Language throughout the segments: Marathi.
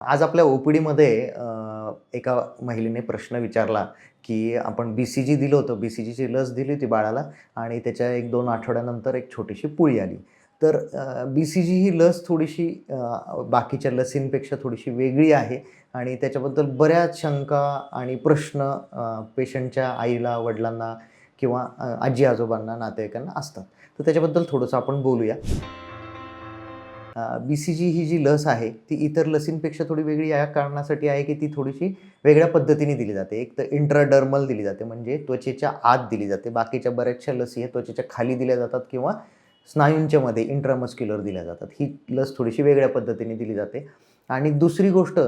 आज आपल्या ओपीडीमध्ये एका महिलेने प्रश्न विचारला की आपण बी सी जी दिलं होतं. बी सी जीची लस दिली होती बाळाला आणि त्याच्या एक दोन आठवड्यानंतर एक छोटीशी पुळी आली. तर बी सी जी ही लस थोडीशी बाकीच्या लसींपेक्षा थोडीशी वेगळी आहे आणि त्याच्याबद्दल बऱ्याच शंका आणि प्रश्न पेशंटच्या आईला वडिलांना किंवा आजी आजोबांना नातेवाईकांना असतात. तर त्याच्याबद्दल थोडंसं आपण बोलूया. बी सी जी ही जी लस आहे ती इतर लसींपेक्षा थोडी वेगळी या कारणासाठी आहे की ती थोडीशी वेगळ्या पद्धतीने दिली जाते. एक तर इंट्राडर्मल दिली जाते म्हणजे त्वचेच्या आत दिली जाते. बाकीच्या बऱ्याचशा लसी ह्या त्वचेच्या खाली दिल्या जातात किंवा स्नायूंच्या मध्ये इंट्रामस्क्युलर दिल्या जातात. ही लस थोडीशी वेगळ्या पद्धतीने दिली जाते. आणि दुसरी गोष्ट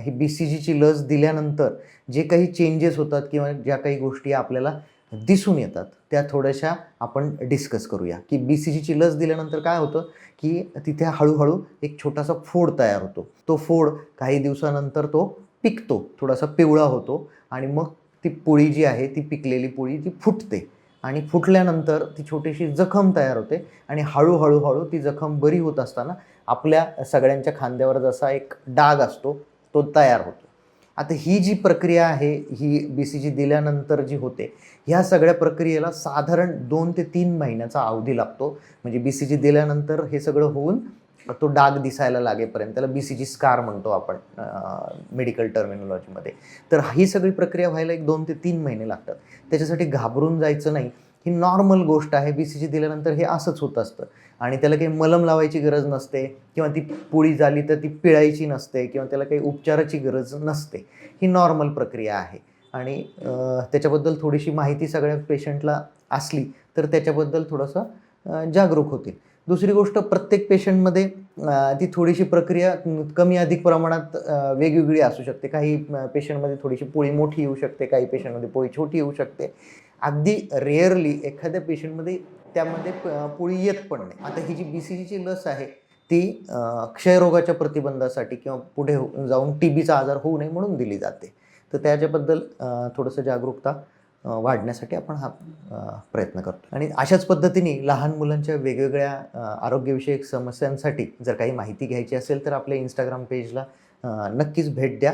ही बी सी जीची लस दिल्यानंतर जे काही चेंजेस होतात किंवा ज्या काही गोष्टी आपल्याला दिसून येतात. त्या थोड्याशा आपण डिस्कस करूया. की बी सी जीची लस दिल्यानंतर काय होतं? की तिथे हळूहळू एक छोटासा फोड तयार होतो. तो फोड काही दिवसानंतर तो पिकतो. थोडासा पिवळा होतो आणि मग ती पोळी जी आहे ती पिकलेली पोळी ती फुटते. आणि फुटल्यानंतर ती छोटीशी जखम तयार होते आणि हळूहळू हळू ती जखम बरी होत असताना आपल्या सगळ्यांच्या खांद्यावर जसा एक डाग असतो तो तयार होतो. आता ही जी प्रक्रिया आहे ही बी सी जी दिल्यानंतर जी होते ह्या सगळ्या प्रक्रियेला साधारण दोन ते तीन महिन्याचा अवधी लागतो. म्हणजे बी सी जी दिल्यानंतर हे सगळं होऊन तो डाग दिसायला लागेपर्यंत त्याला बी सी जी स्कार म्हणतो आपण मेडिकल टर्मिनॉलॉजीमध्ये तर ही सगळी प्रक्रिया व्हायला एक दोन ते तीन महिने लागतात. त्याच्यासाठी घाबरून जायचं नाही. ही नॉर्मल गोष्ट आहे. बी सी जी दिल्यानंतर हे असंच होत असतं. आणि त्याला काही मलम लावायची गरज नसते किंवा ती पोळी झाली तर ती पिळायची नसते किंवा त्याला काही उपचाराची गरज नसते. ही नॉर्मल प्रक्रिया आहे. आणि त्याच्याबद्दल थोडीशी माहिती सगळ्या पेशंटला असली तर त्याच्याबद्दल थोडंसं जागरूक होतील. दुसरी गोष्ट प्रत्येक पेशंटमध्ये ती थोडीशी प्रक्रिया कमी अधिक प्रमाणात वेगवेगळी असू शकते. काही पेशंटमध्ये थोडीशी पोळी मोठी येऊ शकते काही पेशंटमध्ये पोळी छोटी येऊ शकते. अगदी रेअरली एखाद्या पेशंटमध्ये त्यामध्ये प- पोळी येत पण नाही. आता ही जी बी सी जीची लस आहे ती क्षयरोगाच्या प्रतिबंधासाठी किंवा पुढे जाऊन टी बीचा आजार होऊ नये म्हणून दिली जाते. तर त्याच्याबद्दल थोडंसं जागरूकता वाढण्यासाठी आपण हा प्रयत्न करतो. आणि अशाच पद्धतीने लहान मुलांच्या वेगवेगळ्या आरोग्यविषयक समस्यांसाठी जर काही माहिती घ्यायची असेल तर आपल्या इंस्टाग्राम पेजला नक्कीच भेट द्या.